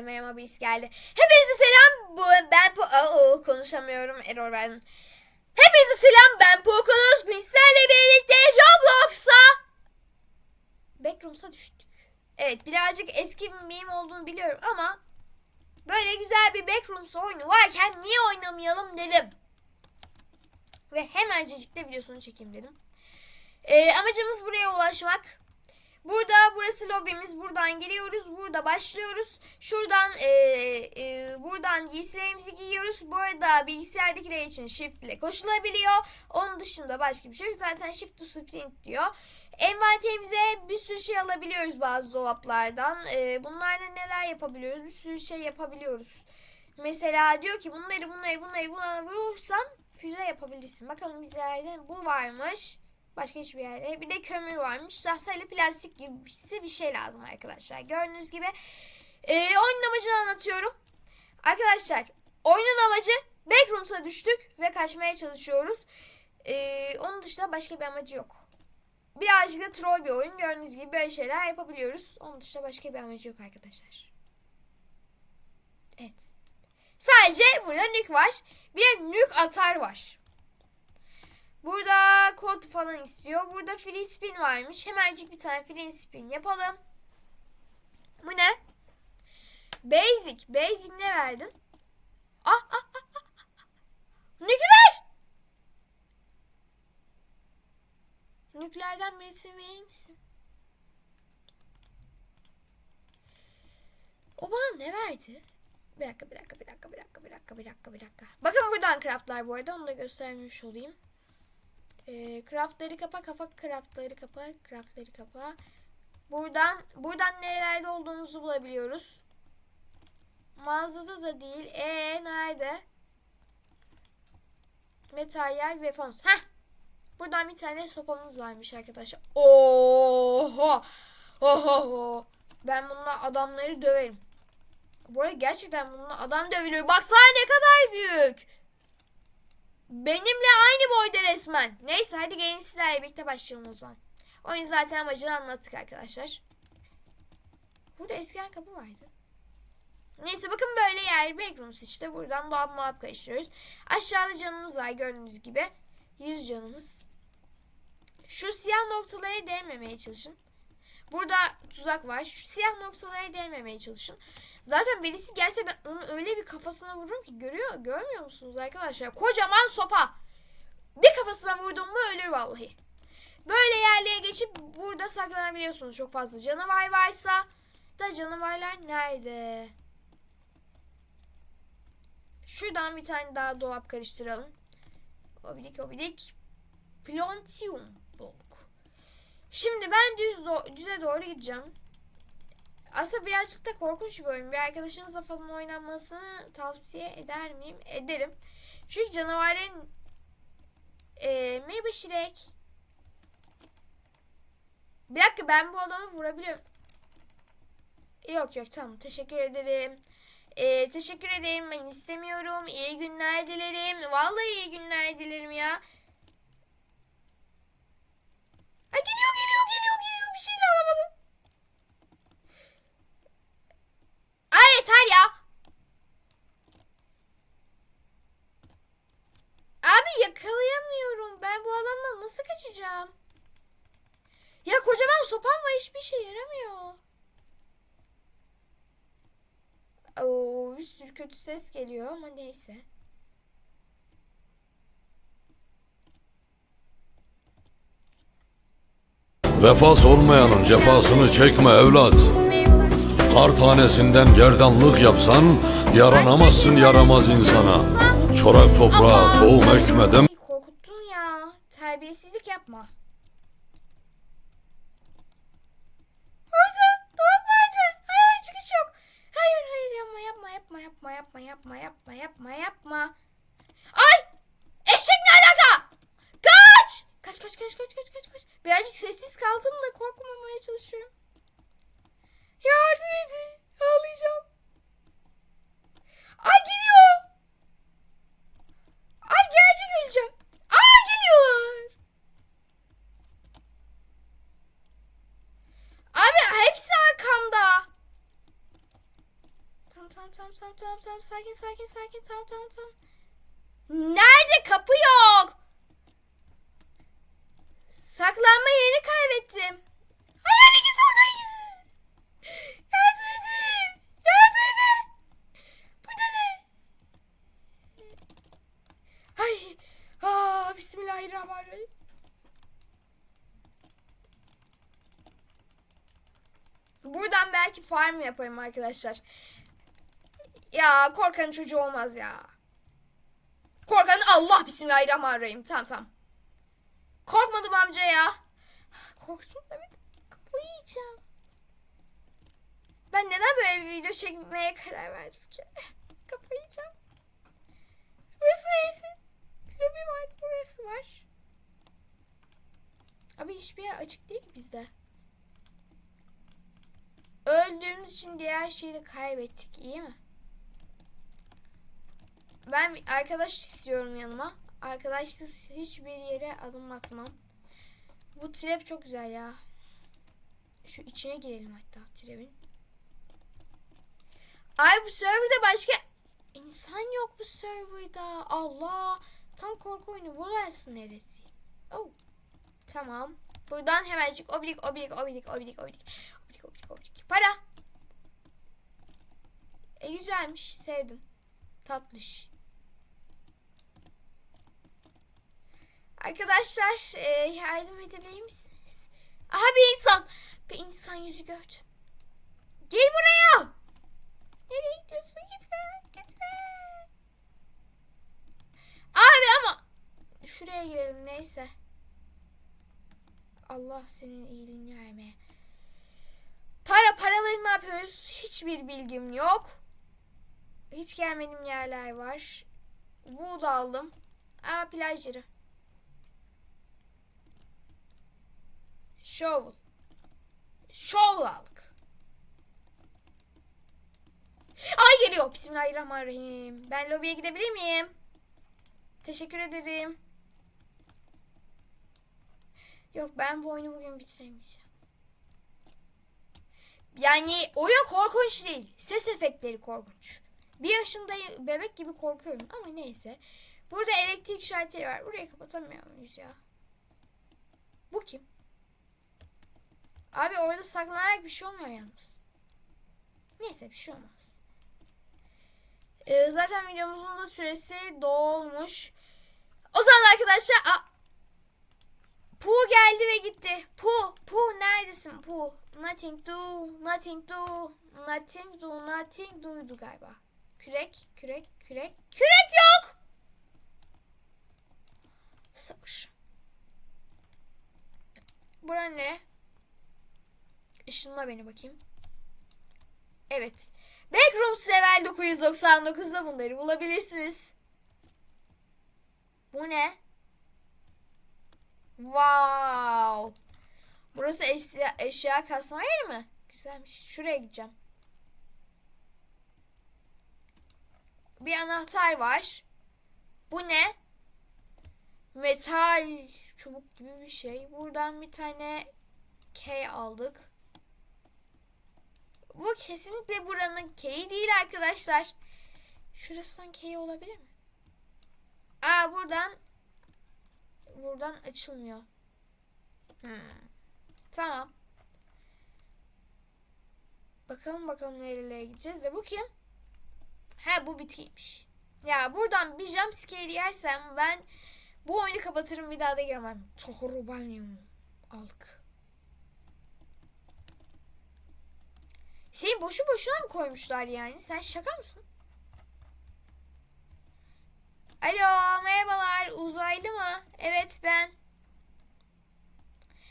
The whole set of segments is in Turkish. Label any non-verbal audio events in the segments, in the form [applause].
merhaba birisi geldi. Hepinize selam. Bu ben bu Oo, konuşamıyorum. Error verdim. Hepinize selam. Ben Poconos. Bizlerle birlikte Roblox'a Backrooms'a düştük. Evet birazcık eski bir meme olduğunu biliyorum ama böyle güzel bir Backrooms oyunu varken niye oynamayalım dedim. Ve hemencecik de videosunu çekeyim dedim. Ee, amacımız buraya ulaşmak. Burada burası lobimiz. Buradan geliyoruz. Burada başlıyoruz. Şuradan e, e, buradan giysilerimizi giyiyoruz. Bu arada bilgisayardakiler için shift ile koşulabiliyor. Onun dışında başka bir şey yok. Zaten shift to sprint diyor. Envanterimize bir sürü şey alabiliyoruz bazı dolaplardan. E, bunlarla neler yapabiliyoruz? Bir sürü şey yapabiliyoruz. Mesela diyor ki bunları bunları bunları bunları vurursan füze yapabilirsin. Bakalım bizlerde bu varmış. Başka hiçbir yerde. Bir de kömür varmış. Tahta plastik gibi bir şey lazım arkadaşlar. Gördüğünüz gibi. Ee, oyunun amacını anlatıyorum. Arkadaşlar oyunun amacı Backrooms'a düştük ve kaçmaya çalışıyoruz. Ee, onun dışında başka bir amacı yok. Birazcık da troll bir oyun. Gördüğünüz gibi böyle şeyler yapabiliyoruz. Onun dışında başka bir amacı yok arkadaşlar. Evet. Sadece burada nük var. Bir de nük atar var. Burada kod falan istiyor. Burada free spin varmış. Hemencik bir tane free spin yapalım. Bu ne? Basic. Basic ne verdin? Ah ah ah ah. ah. Nükü ver. Nüklerden birisini verir misin? O bana ne verdi? Bir dakika, bir dakika, bir dakika, bir dakika, bir dakika, bir dakika, bir dakika. Bakın buradan craftlar bu arada. Onu da göstermiş olayım. E, craftları kapa, kafa craftları kapa, craftları kapa. Buradan, buradan nerelerde olduğumuzu bulabiliyoruz. Mağazada da değil. E nerede? Materyal ve fons. Heh. Buradan bir tane sopamız varmış arkadaşlar. Oho. Oho. Ben bununla adamları döverim. Bu arada gerçekten bununla adam dövülüyor. Baksana ne kadar büyük. Benimle aynı boyda resmen. Neyse hadi gelin sizlerle birlikte başlayalım o zaman. Oyun zaten amacını anlattık arkadaşlar. Burada eskiden kapı vardı. Neyse bakın böyle yer backrooms işte. Buradan dolap muhab karıştırıyoruz. Aşağıda canımız var gördüğünüz gibi. 100 canımız. Şu siyah noktalara değmemeye çalışın. Burada tuzak var. Şu siyah noktalara değmemeye çalışın. Zaten birisi gelse ben onun öyle bir kafasına vururum ki görüyor görmüyor musunuz arkadaşlar? Kocaman sopa. Bir kafasına vurdum mu ölür vallahi. Böyle yerlere geçip burada saklanabiliyorsunuz. Çok fazla canavar varsa da canavarlar nerede? Şuradan bir tane daha dolap karıştıralım. Obilik obilik. Plantium bulduk. Şimdi ben düz do düze doğru gideceğim. Aslında birazcık da korkunç bir oyun. Bir arkadaşınızla falan oynanmasını tavsiye eder miyim? Ederim. Çünkü canavarın e, merhaba Şirek. Bir dakika ben bu adamı vurabiliyorum. Yok yok tamam teşekkür ederim. Ee, teşekkür ederim ben istemiyorum. İyi günler dilerim. Vallahi iyi günler dilerim ya. Ay geliyor geliyor bir şey de alamadım. Ay yeter ya. Abi yakalayamıyorum. Ben bu alandan nasıl kaçacağım? Ya kocaman sopam var hiçbir şey yaramıyor. Oo, bir sürü kötü ses geliyor ama neyse. Vefas olmayanın cefasını çekme evlat. Kar tanesinden gerdanlık yapsan yaranamazsın yaramaz insana. Çorak toprağa tohum ekmeden Korkuttun ya. Terbiyesizlik yapma. Orada dolap vardı. Hayır çıkış yok. Hayır hayır yapma yapma yapma yapma yapma yapma yapma yapma yapma. Ay! Eşek ne alaka? Kaç! Kaç kaç kaç kaç kaç kaç kaç. Birazcık sessiz kaldım da korkmamaya çalışıyorum. Yardım edin. Ağlayacağım. Ay geliyor. Ay gerçek öleceğim. Ay geliyorlar. Abi hepsi arkamda. tamam tamam tamam tamam tamam sakin sakin sakin tamam tamam tamam. Nerede kapı yok? Saklanma yerini kaybettim. Hayal ikisi oradayız. Yardım edin. Yardım edin. Bu da ne? Ay. Aa, Bismillahirrahmanirrahim. Buradan belki farm yaparım arkadaşlar. Ya korkanın çocuğu olmaz ya. Korkanın Allah Bismillahirrahmanirrahim. Tamam tamam. Korkmadım amca ya. Korksun demek. Kafayı yiyeceğim. Ben neden böyle bir video çekmeye karar verdim ki? [laughs] Kafayı yiyeceğim. Burası neresi? Lobi var. Burası var. Abi hiçbir yer açık değil ki bizde. Öldüğümüz için diğer şeyi kaybettik. iyi mi? Ben arkadaş istiyorum yanıma. Arkadaşsız hiçbir yere adım atmam. Bu trap çok güzel ya. Şu içine girelim hatta trap'in. Ay bu serverda başka insan yok bu serverda. Allah. Tam korku oyunu. Burası neresi? Oh. Tamam. Buradan hemencik oblik oblik oblik oblik oblik. Oblik oblik oblik. Para. E güzelmiş. Sevdim. Tatlış. Arkadaşlar e, yardım edebilir misiniz? Aha bir insan. Bir insan yüzü gördüm. Gel buraya. Nereye gidiyorsun? Gitme. Gitme. Abi ama şuraya girelim neyse. Allah senin iyiliğini vermeye. Para paraları ne yapıyoruz? Hiçbir bilgim yok. Hiç gelmediğim yerler var. Wood aldım. Aa plajları. Shovel. Shovel aldık. Ay geliyor. Bismillahirrahmanirrahim. Ben lobiye gidebilir miyim? Teşekkür ederim. Yok ben bu oyunu bugün bitiremeyeceğim. Yani oyun korkunç değil. Ses efektleri korkunç. Bir yaşında bebek gibi korkuyorum ama neyse. Burada elektrik şalteri var. Burayı kapatamıyor muyuz ya? Bu kim? Abi orada saklanarak bir şey olmuyor yalnız. Neyse bir şey olmaz. Ee, zaten videomuzun da süresi dolmuş. O zaman arkadaşlar... Pu geldi ve gitti. Pu, Pu neredesin Pu? Nothing do, nothing do, nothing do, nothing do'ydu galiba. Kürek, kürek, kürek. Kürek yok! Sabır. Bura ne? Işınla beni bakayım. Evet. Backrooms level 999'da bunları bulabilirsiniz. Bu ne? Wow. Burası eşya, eşya kasma yeri mi? Güzelmiş. Şuraya gideceğim. Bir anahtar var. Bu ne? Metal çubuk gibi bir şey. Buradan bir tane K aldık. Bu kesinlikle buranın K'yi değil arkadaşlar. Şurasından K olabilir mi? Aa buradan buradan açılmıyor. Hmm. Tamam. Bakalım bakalım nerelere gideceğiz de bu kim? He bu bitkiymiş. Ya buradan bir jumpscare yersem ben bu oyunu kapatırım bir daha da giremem. Tohru banyo. Alk. Şey boşu boşuna mı koymuşlar yani? Sen şaka mısın? Alo merhabalar uzaylı mı? Evet ben.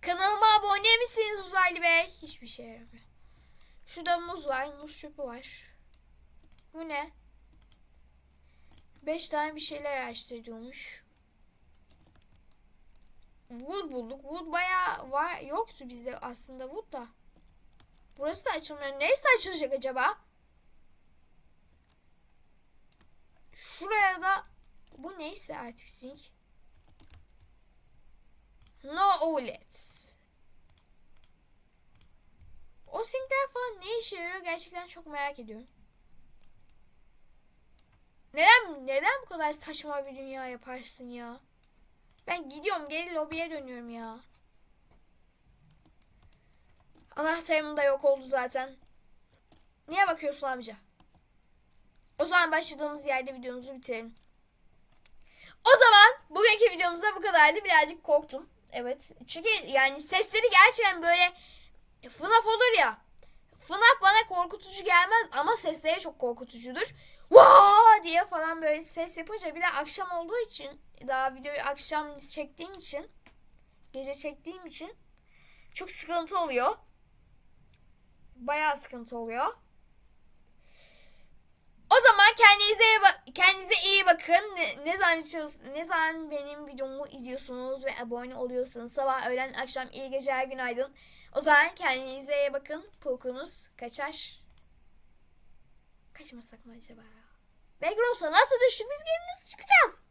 Kanalıma abone misiniz uzaylı bey? Hiçbir şey yaramıyor. Şurada muz var. Muz çöpü var. Bu ne? Beş tane bir şeyler araştırıyormuş. Wood bulduk. Wood bayağı var. Yoktu bizde aslında wood da. Burası da açılmıyor. Neyse açılacak acaba? Şuraya da bu neyse artık sync. No OLED. O syncler falan ne işe yarıyor gerçekten çok merak ediyorum. Neden neden bu kadar saçma bir dünya yaparsın ya? Ben gidiyorum geri lobiye dönüyorum ya. Anahtarım da yok oldu zaten. Niye bakıyorsun amca? O zaman başladığımız yerde videomuzu bitirelim. O zaman bugünkü videomuzda bu kadardı. Birazcık korktum. Evet. Çünkü yani sesleri gerçekten böyle FNAF olur ya. FNAF bana korkutucu gelmez ama sesleri çok korkutucudur. Vaa diye falan böyle ses yapınca bir de akşam olduğu için daha videoyu akşam çektiğim için gece çektiğim için çok sıkıntı oluyor. Bayağı sıkıntı oluyor. O zaman kendinize iyi. Ne, zannediyorsunuz? Ne zaman benim videomu izliyorsunuz ve abone oluyorsanız sabah, öğlen, akşam iyi geceler, günaydın. O zaman kendinize iyi bakın. Pokunuz kaçar. Kaçmasak mı acaba? Begros'a nasıl düştük? Biz geri nasıl çıkacağız?